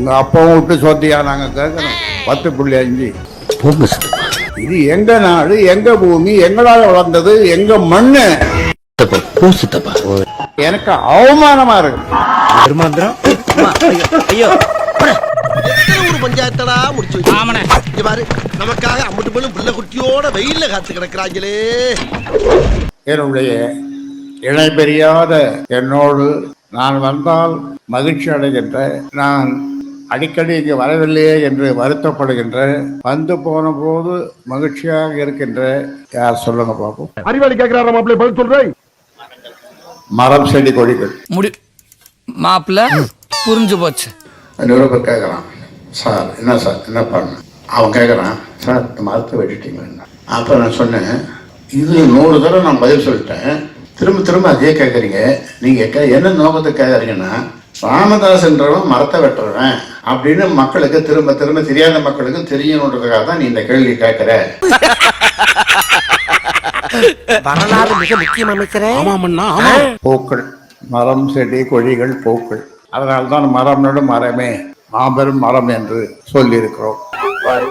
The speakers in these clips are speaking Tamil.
உங்க அப்பாவும் விட்டு சொத்தியா நாங்க கேட்கணும் பத்து புள்ளி அஞ்சு. இது எங்க நாடு எங்க பூமி எங்களால வளர்ந்தது எங்க மண்ணு? எனக்கு அவமானமா இருக்கு. ஒரு பஞ்சாயத்தடா முடிச்சு வச்சு. இங்க பாரு நமக்காக அம்பட்டு போலும் பிள்ளை குட்டியோட வெயில்ல காத்து கிடக்குறாங்களே. என்னுடைய இணை பெரியாத என்னோடு நான் வந்தால் மகிழ்ச்சி அடைகின்ற நான் அடிக்கடி இங்கு வரவில்லையே என்று வருத்தப்படுகின்ற வந்து போன போது மகிழ்ச்சியாக இருக்கின்ற யார் சொல்லுங்க பார்ப்போம் அறிவாளி கேக்குறாரு மாப்பிள்ளை பதில் சொல்றேன். மரம் செடி கொடிகள். முடி மாப்பிள்ள புரிஞ்சு போச்சு. நிருபர் கேட்குறான் சார் என்ன சார் என்ன பண்ண? அவன் கேட்குறான் சார் மரத்தை வெட்டிட்டீங்களா அப்போ நான் சொன்னேன் இது நூறு தடவை நான் பதில் சொல்லிட்டேன். திரும்ப திரும்ப அதே கேட்குறீங்க நீங்கள் என்ன நோக்கத்தை கேட்குறீங்கன்னா ராமதாஸ்ன்றவன் மரத்தை வெட்டுறவன். அப்படின்னு மக்களுக்கு திரும்ப திரும்ப தெரியாத மக்களுக்கு தெரியணுன்றதுக்காக தான் நீ இந்த கேள்வி கேட்குற. வரலாறு மிக முக்கியம் அமைச்சரே. பூக்கள் மரம் செடி கொடிகள் பூக்கள். அதனால தான் மரம் நடும் மரமே மாபெரும் மரம் என்று சொல்லியிருக்கிறோம். பாரு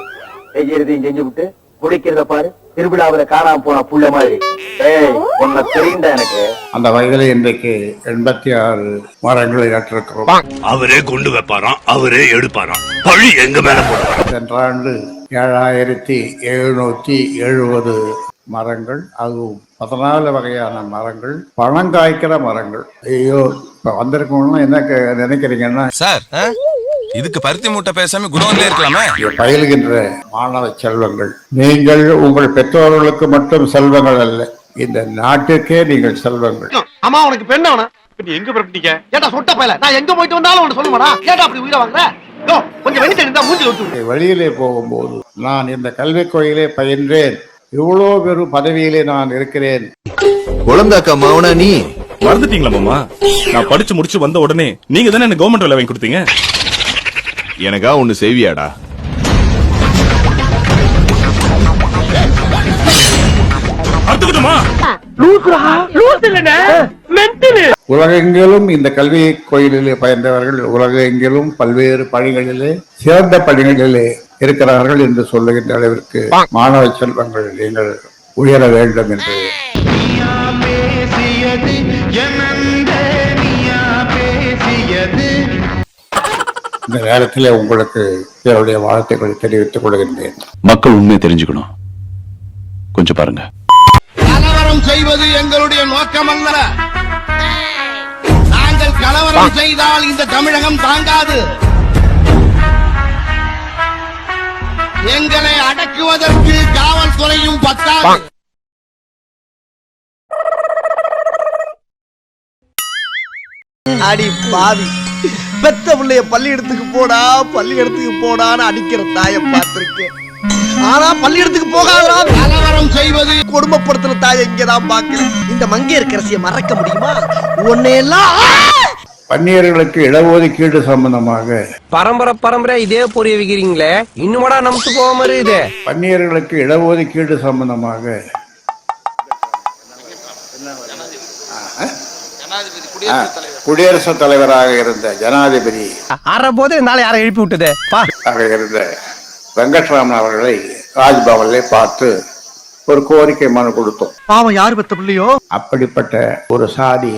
செஞ்சு விட்டு? குடிக்கிறத பாரு. திருவிழாவுல காணாம போன புள்ள மாதிரி. ஏய் உன்னை தெரியுண்டா எனக்கு. அந்த வயதில் இன்றைக்கு எண்பத்தி ஆறு மரங்களை நட்டிருக்கிறோம் அவரே கொண்டு வைப்பாராம் அவரே எடுப்பாராம். பழி எங்க மேல போடுவாராம்? சென்ற ஆண்டு ஏழாயிரத்தி எழுநூத்தி எழுபது மரங்கள் அதுவும் பதினாலு வகையான மரங்கள் பழம் காய்க்கிற மரங்கள். ஐயோ இப்ப வந்திருக்கவங்களாம் என்ன கே- நினைக்கிறீங்கன்னா? சார் இதுக்கு பருத்தி மூட்டை பேசாம குடோன்ல இருக்கலாமே? பயில்கின்ற மாணவ செல்வங்கள். நீங்கள் உங்கள் பெற்றோர்களுக்கு மட்டும் செல்வங்கள் அல்ல இந்த நாட்டுக்கே நீங்கள் செல்வங்கள். அம்மா உனக்கு பெண்ண வேணா நீ எங்க பிறப்பிட்டீங்க? ஏட்டா சொட்ட பயல? நான் எங்க போயிட்டு வந்தாலும் உனக்கு சொல்லுவாடா ஏட்டா அப்படி உயிரை வாங்குற? கொஞ்சம் வெளிச்சம் இருந்தா மூஞ்சில விட்டு வெளியிலே போகும்போது நான் இந்த கல்விக் கோயிலே பயின்றேன். இவ்வளோ பெரும் பதவியிலே நான் இருக்கிறேன். குழந்தாக்கா மௌனா நீ? மறந்துட்டீங்களா மாமா? நான் படிச்சு முடிச்சு வந்த உடனே நீங்க தானே எனக்கு கவர்மெண்ட் வேலை வாங்கி கொடுத்தீங்க? எனக்கா ஒண்ணு செய்வியாடா? உலகெங்கிலும் இந்த கல்வி கோயிலிலே பயின்றவர்கள் உலகெங்கிலும் பல்வேறு பணிகளிலே சிறந்த பணிகளிலே இருக்கிறார்கள் என்று சொல்லுகின்ற அளவிற்கு மாணவ செல்வங்கள் நீங்கள் உயர வேண்டும் என்று. இந்த நேரத்திலே உங்களுக்கு என்னுடைய வாழ்த்துக்களை தெரிவித்துக் கொள்கின்றேன். மக்கள் உண்மையை தெரிஞ்சுக்கணும். கொஞ்சம் பாருங்க. கலவரம் செய்வது எங்களுடைய நோக்கம் அல்ல. நாங்கள் கலவரம் செய்தால் இந்த தமிழகம் தாங்காது. எங்களை அடக்குவதற்கு காவல்துறையும் பத்தாது. அடி பாவி. பெத்த பிள்ளைய பள்ளியிடத்துக்கு போடா பள்ளியிடத்துக்கு போடான்னு அடிக்கிற தாயை பார்த்திருக்கேன். ஆனா பள்ளியிடத்துக்கு போகாதடா. கலவரம் செய்வது. கொடுமைப்படுத்துற தாயை இங்கதான் பாக்குறேன் இந்த மங்கையர்க்கரசியை மறக்க முடியுமா? உன்னையெல்லாம் பன்னியர்களுக்கு இடஒதுக்கீடு சம்பந்தமாக பரம்பரை பரம்பரை இதே பொரிய வைக்கிறீங்களே இன்னுமடா நமக்கு போக மாதிரி இது பன்னியர்களுக்கு இடஒதுக்கீடு சம்பந்தமாக ஆ, குடியரசுத் தலைவராக இருந்த ஜனாதிபதி அற போது நாளை யாரை எழுப்பி விட்டதே? ஆக இருந்த வெங்கட்ராமன் அவர்களை ராஜ்பவனிலே பார்த்து ஒரு கோரிக்கை மனு கொடுத்தோம். பாவம் யாரு பெத்த பிள்ளையோ? அப்படிப்பட்ட ஒரு சாதி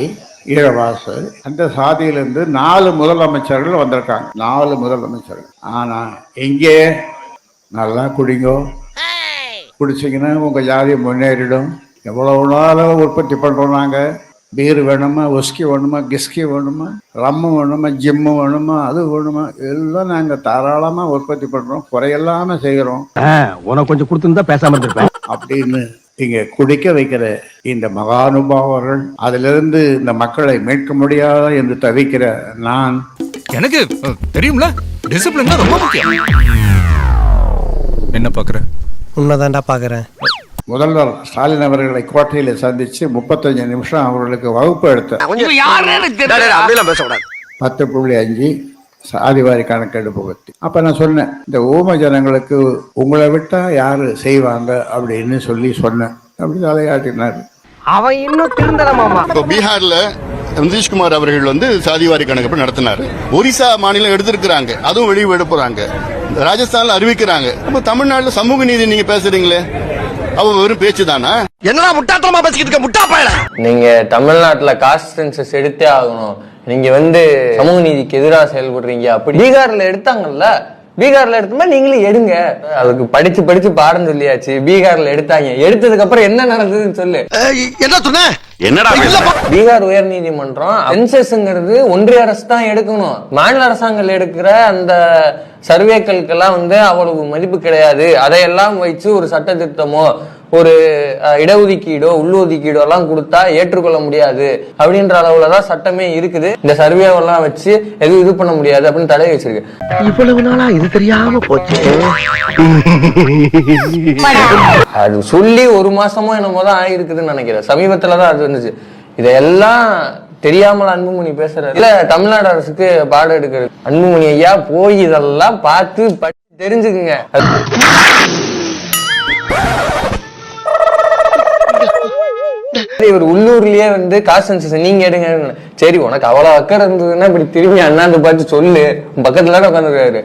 ஈழவாசு அந்த சாதியிலிருந்து நாலு முதலமைச்சர்கள் வந்திருக்காங்க. நாலு முதலமைச்சர்கள். ஆனா எங்கே? நல்லா குடிங்கோ. குடிச்சிங்கன்னா உங்க ஜாதி முன்னேறிடும். எவ்வளவு நாளும் உற்பத்தி பண்றோம் நாங்க? பீர் வேணுமா ஒஸ்கி வேணுமா கிஸ்கி வேணுமா ரம்மு வேணுமா ஜிம்மு வேணுமா அது வேணுமா எல்லாம் நாங்க தாராளமா உற்பத்தி பண்றோம் குறையில்லாம செய்கிறோம் உனக்கு கொஞ்சம் கொடுத்துருந்தா பேசாம இருந்திருப்பேன். அப்படின்னு இங்க குடிக்க வைக்கிற இந்த மகானுபாவர்கள் அதிலிருந்து இந்த மக்களை மீட்க முடியாதா என்று தவிக்கிற நான். எனக்கு தெரியும்ல? டிசிப்ளின் ரொம்ப முக்கியம். என்ன பாக்குற உண்மைதான்டா பாக்குறேன் முதல்வர் ஸ்டாலின் அவர்களை கோட்டையில சந்திச்சு முப்பத்தஞ்சு நிமிஷம் அவர்களுக்கு வகுப்பு பேசக்கூடாது. பத்து புள்ளி அஞ்சு சாதிவாரி கணக்கெடுப்பு பத்தி. அப்ப நான் சொன்னேன் இந்த ஊம ஜனங்களுக்கு உங்களை விட்டா யாரு செய்வாங்க அப்படின்னு சொல்லி சொன்னேன். அப்படி தலையாட்டினார் அவன் இன்னும் திருந்தல மாமா. இப்போ பீகார்ல நிதிஷ்குமார் அவர்கள் வந்து சாதிவாரி கணக்கெடுப்பு நடத்தினாரு. ஒரிசா மாநிலம் எடுத்திருக்கிறாங்க அதுவும் வெளியே விட போறாங்க. ராஜஸ்தான்ல அறிவிக்கிறாங்க. நம்ம தமிழ்நாட்டுல சமூக நீதி நீங்க பேசுறீங்களே. அவ வெறும் பேச்சு தானா? என்னடா முட்டாத்தனமா பேசிக்கிட்டு இருக்க? முட்டா பயல. நீங்க தமிழ்நாட்டுல காஸ்ட் சென்சஸ் எடுத்தே ஆகணும். நீங்க வந்து சமூக நீதிக்கு எதிராக செயல்படுறீங்க அப்படி. பீகார்ல எடுத்தாங்கல்ல? பீகார்ல எடுத்தோம்னா நீங்களும் எடுங்க. அதுக்கு படிச்சு படிச்சு பாடம் சொல்லியாச்சு. பீகார்ல எடுத்தாங்க. எடுத்ததுக்கு அப்புறம் என்ன நடந்ததுன்னு சொல்லு. என்ன சொன்ன? என்னடா பீகார் உயர் நீதிமன்றம் சென்சஸ்ங்கிறது ஒன்றிய அரசு தான் எடுக்கணும். மாநில அரசாங்கம் எடுக்கிற அந்த சர்வேக்களுக்கெல்லாம் வந்து அவ்வளவு மதிப்பு கிடையாது. அதையெல்லாம் வச்சு ஒரு சட்ட திருத்தமோ ஒரு இடஒதுக்கீடோ உள்ளொதுக்கீடோ எல்லாம் கொடுத்தா ஏற்றுக்கொள்ள முடியாது. அப்படின்ற அளவுல தான் சட்டமே இருக்குது. இந்த சர்வேவெல்லாம் வச்சு எதுவும் இது பண்ண முடியாது அப்படின்னு தடை வச்சிருக்கு. இவ்வளவு நாளா இது தெரியாம போச்சு. அது சொல்லி ஒரு மாசமோ என்னமோ தான் ஆயிருக்குதுன்னு நினைக்கிறேன். சமீபத்துல தான் அது வந்துச்சு. இதெல்லாம் தெரியாமல் அன்புமணி பேசுறாரு. இல்ல தமிழ்நாடு அரசுக்கு பாடம் எடுக்கிறது. அன்புமணி ஐயா போய் இதெல்லாம் பார்த்து தெரிஞ்சுக்குங்க. இவர் உள்ளூர்லயே வந்து காசு நீங்க எடுங்க சரி உனக்கு அவ்வளவு அக்கறை இருந்ததுன்னா இப்படி திரும்பி அண்ணாந்து பார்த்து சொல்லு. பக்கத்துல உட்காந்துருக்காரு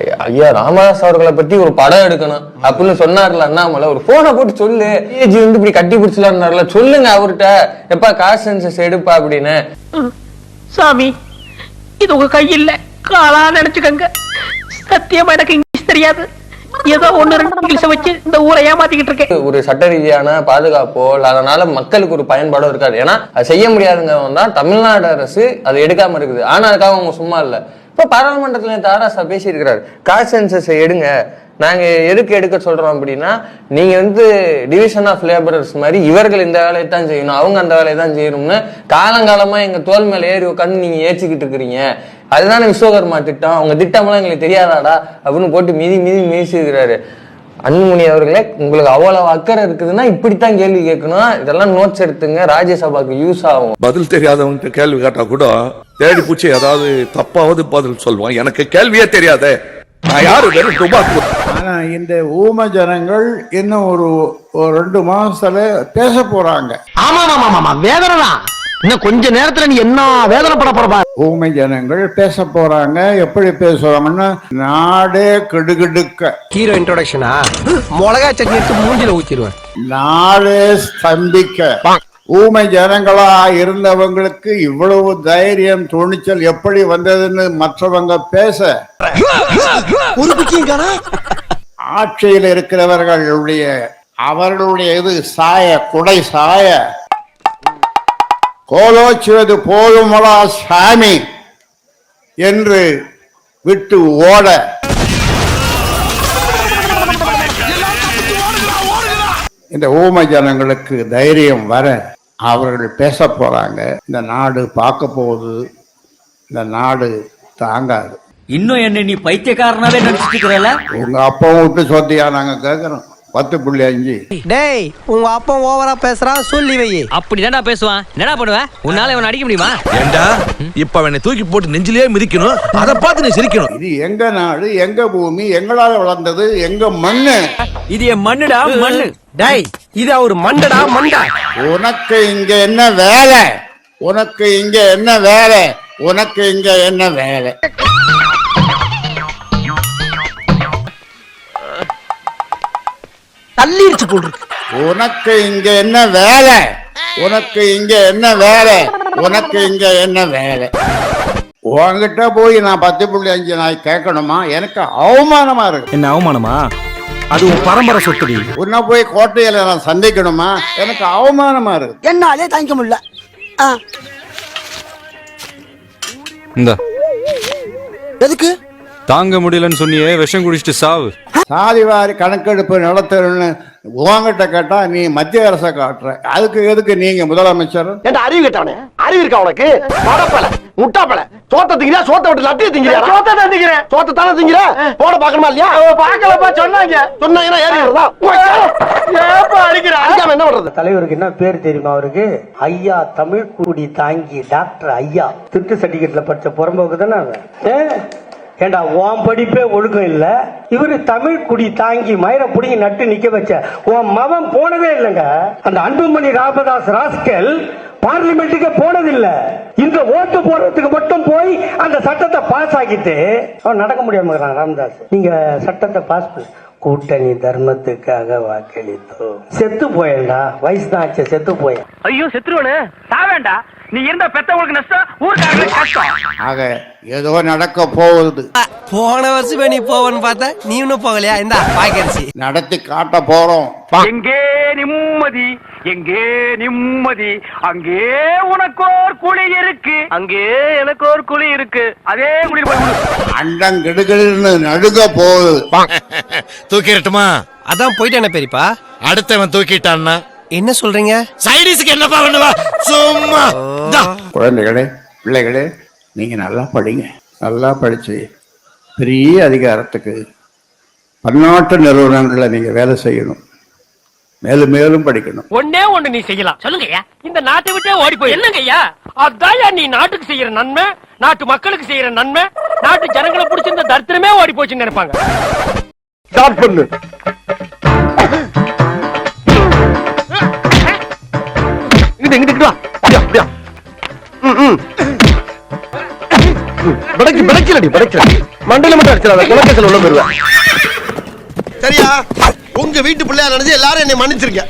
ஐயா ராமதாஸ் அவர்களை பத்தி ஒரு படம் எடுக்கணும் அப்படின்னு சொன்னார்ல அண்ணாமலை. ஒரு போனை போட்டு சொல்லு. ஏஜி வந்து இப்படி கட்டி பிடிச்சலாருனார்ல சொல்லுங்க அவர்கிட்ட. எப்பா காசு சென்சஸ் எடுப்பா அப்படின்னு. சாமி இது உங்க கையில் காலா நினைச்சுக்கங்க. சத்தியமா எனக்கு இங்கிலீஷ் தெரியாது. ஏதோ ஒண்ணு ரெண்டு இங்கிலீஷ வச்சு இந்த ஊரை ஏமாத்திக்கிட்டு இருக்கேன். ஒரு சட்ட ரீதியான பாதுகாப்போ அதனால மக்களுக்கு ஒரு பயன்பாடோ இருக்காது. ஏன்னா அது செய்ய முடியாதுங்கிறவங்க தான் தமிழ்நாடு அரசு அதை எடுக்காம இருக்குது. ஆனா அதுக்காக அவங்க சும்மா இல்ல. இப்போ பாராளுமன்றத்தில் தாராசா பேசியிருக்கிறார். காஸ்ட் சென்சஸ் எடுங்க. நாங்கள் எதுக்கு எடுக்க சொல்கிறோம் அப்படின்னா நீங்கள் வந்து டிவிஷன் ஆஃப் லேபரர்ஸ் மாதிரி இவர்கள் இந்த வேலையை தான் செய்யணும் அவங்க அந்த வேலையை தான் செய்யணும்னு காலங்காலமாக எங்கள் தோல் மேலே ஏறி உட்காந்து நீங்கள் ஏற்றிக்கிட்டு இருக்கிறீங்க. அதுதானே விஸ்வகர்மா திட்டம். அவங்க திட்டம்லாம் எங்களுக்கு தெரியாதாடா அப்படின்னு போட்டு மிதி மிதி மீசிருக்கிறாரு அன்புமணி அவர்களே உங்களுக்கு அவ்வளவு அக்கறை இருக்குதுன்னா இப்படித்தான் கேள்வி கேட்கணும். இதெல்லாம் நோட்ஸ் எடுத்துங்க. ராஜ்யசபாக்கு யூஸ் ஆகும். பதில் தெரியாதவங்க கேள்வி கேட்டா கூட தேடி பூச்சி ஏதாவது தப்பாவது பதில் சொல்லுவான் எனக்கு கேள்வியே தெரியாதே. நான் யாரு ஆனா இந்த ஊம ஜனங்கள் இன்னும் ஒரு ஒரு ரெண்டு மாசத்துல பேச போறாங்க. ஆமா ஆமா ஆமா வேதனை தான் இன்னும் கொஞ்ச நேரத்துல நீ என்ன வேதனைப்பட போறப்பா ஊமை ஜனங்கள் பேச போறாங்க. எப்படி பேசுவாங்கன்னா நாடே கிடுகிடுக்க. ஹீரோ இன்ட்ரோடக்ஷனா மிளகா சட்னி எடுத்து மூஞ்சில ஊத்திடுவேன். நாடே ஸ்தம்பிக்க. ஊமை ஜனங்களா இருந்தவங்களுக்கு இவ்வளவு தைரியம் துணிச்சல் எப்படி வந்ததுன்னு மற்றவங்க பேச. ஆட்சியில் இருக்கிறவர்களுடைய அவர்களுடைய இது சாய குடை சாய. கோலோச்சுவது போதுமலா சாமி என்று விட்டு ஓட. இந்த ஊமை ஜனங்களுக்கு தைரியம் வர அவர்கள் பேச போறாங்க. இந்த நாடு பார்க்க போகுது. இந்த நாடு தாங்காது. இன்னும் என்ன நீ பைத்தியக்காரனாவே நினைச்சிட்டு இருக்கிறல உங்க அப்பாவும் விட்டு சொத்தியா நாங்க கேட்கறோம் பத்து புள்ளி அஞ்சு. டேய் உங்க அப்பா ஓவரா பேசுறான் சொல்லி வை. அப்படிதான்டா பேசுவான். என்னடா பண்ணுவ? உன்னால இவன் அடிக்க முடியுமா? ஏண்டா? இப்ப அவனை தூக்கி போட்டு நெஞ்சிலேயே மிதிக்கணும். அதை பார்த்து நீ சிரிக்கணும். இது எங்க நாடு எங்க பூமி எங்களால வளர்ந்தது எங்க மண்ணு? இது என் மண்ணுடா மண்ணு. டேய் இது அவர் மண்டடா மண்டா. உனக்கு இங்க என்ன வேலை? உனக்கு இங்க என்ன வேலை? உனக்கு இங்க என்ன வேலை? தள்ளிருச்சு போல் இருக்கு. உனக்கு இங்க என்ன வேலை? உனக்கு இங்க என்ன வேலை? உனக்கு இங்க என்ன வேலை? உன்கிட்ட போய் நான் பத்து புள்ளி அஞ்சு நாய் கேட்கணுமா? எனக்கு அவமானமா இருக்கு. என்ன அவமானமா? அது உன் பரம்பரை சொத்துடி உன்னை போய் கோட்டையில நான் சந்திக்கணுமா? எனக்கு அவமானமா இருக்கு. என்னாலே தாங்கிக்க முடியல. ஆ, இந்த. எதுக்கு? தாங்க முடியலன்னு சொன்னியே விஷம் குடிச்சிட்டு சாவு. சாதிவாரி கணக்கெடுப்பு நடத்தணும்னு உங்ககிட்ட கேட்டா நீ மத்திய அரசை காட்டுற. அதுக்கு எதுக்கு நீங்க முதலமைச்சர்? அறிவு கேட்டவனே? அறிவு இருக்கா உனக்கு? முட்டாப்பல. சோத்த திங்கிறியா? சோத்த விட்டு லட்டிய திங்கிறியா? சோத்த தான் திங்கிறேன். சோத்த தானே திங்கிற போட பாக்கணுமா இல்லையா? பாக்கலப்பா சொன்னாங்க. சொன்னாங்கன்னா ஏறி வருதா? ஏப்பா அடிக்கிற. அடிக்காம என்ன பண்றது? தலைவருக்கு என்ன பேர் தெரியுமா அவருக்கு? ஐயா தமிழ் குடி தாங்கி டாக்டர் ஐயா. திட்டு சர்டிபிகேட்ல படிச்ச புறம்போக்கு தானே அவன்? ஏண்டா உன் படிப்பே ஒழுக்கம் இல்ல. இவரு தமிழ் குடி தாங்கி மயிர புடிங்கி நட்டு நிக்க வச்ச. உன் மவன் போனதே இல்லைங்க. அந்த அன்புமணி ராமதாஸ் ராஸ்கல் பார்லிமெண்ட்டுக்கு போனதில்லை. ஓட்டு போடுறதுக்கு மட்டும் போய் அந்த சட்டத்தை பாஸ் ஆக்கிட்டு அவன் நடக்க முடியாம இருக்கிறான் ராமதாஸ். நீங்க சட்டத்தை பாஸ் பண்ணி. கூட்டணி தர்மத்துக்காக வாக்களித்தோம். செத்து போயேன்டா. வயசு தான் ஆச்சு செத்து போய் ஐயோ செத்துருவனே? சாவேண்டா. நீ இருந்த பெத்தவங்களுக்கு நஷ்டம் ஊருக்காக கஷ்டம். ஆக ஏதோ நடக்க போகுது. போன வருஷமே நீ போவன்னு பார்த்தா நீ இன்னும் போகலையா? இந்த பாக்கரிசி நடத்தி காட்ட போறோம். எங்கே நிம்மதி எங்கே நிம்மதி? அங்கே உனக்கோர் குழி இருக்கு. அங்கே எனக்கு ஒரு குழி இருக்கு. அதே விழு. அண்டம் கெடுகடுன்னு நடுங்க போகுது. தூக்கிடட்டுமா? அதான் போயிட்டேனே பெரியப்பா. அடுத்தவன் தூக்கிட்டான்னா? என்ன சொல்றீங்க? சைடிஸுக்கு என்னப்பா பண்ணுவா? இந்தா. குழந்தைகளே பிள்ளைகளே நீங்க நல்லா படிங்க நல்லா படிச்சு பெரிய அதிகாரத்துக்கு பன்னாட்டு நிறுவனங்கள்ல நீங்க வேலை செய்யணும் மேலும் மேலும் படிக்கணும் ஒன்னே ஒண்ணு நீ செய்யலாம் சொல்லுங்கய்யா இந்த நாட்டை விட்டே ஓடி போய் என்னங்கய்யா அதான் நீ நாட்டுக்கு செய்யற நன்மை நாட்டு மக்களுக்கு செய்யற நன்மை நாட்டு ஜனங்களை பிடிச்ச இந்த தரித்திரமே ஓடி போச்சுன்னு நினைப்பாங்க ஸ்டார்ட் பண்ணு இங்கிட்டு இங்கிட்டு வா அப்படியா அப்படியா ம், ம். ம், மண்டையில மட்டும் அடிச்சிடாத குணக்கத்தில் உள்ள போயிருவேன். சரியா? உங்க வீட்டு பிள்ளையா நினைச்சு எல்லாரும் என்னை மன்னிச்சிருக்க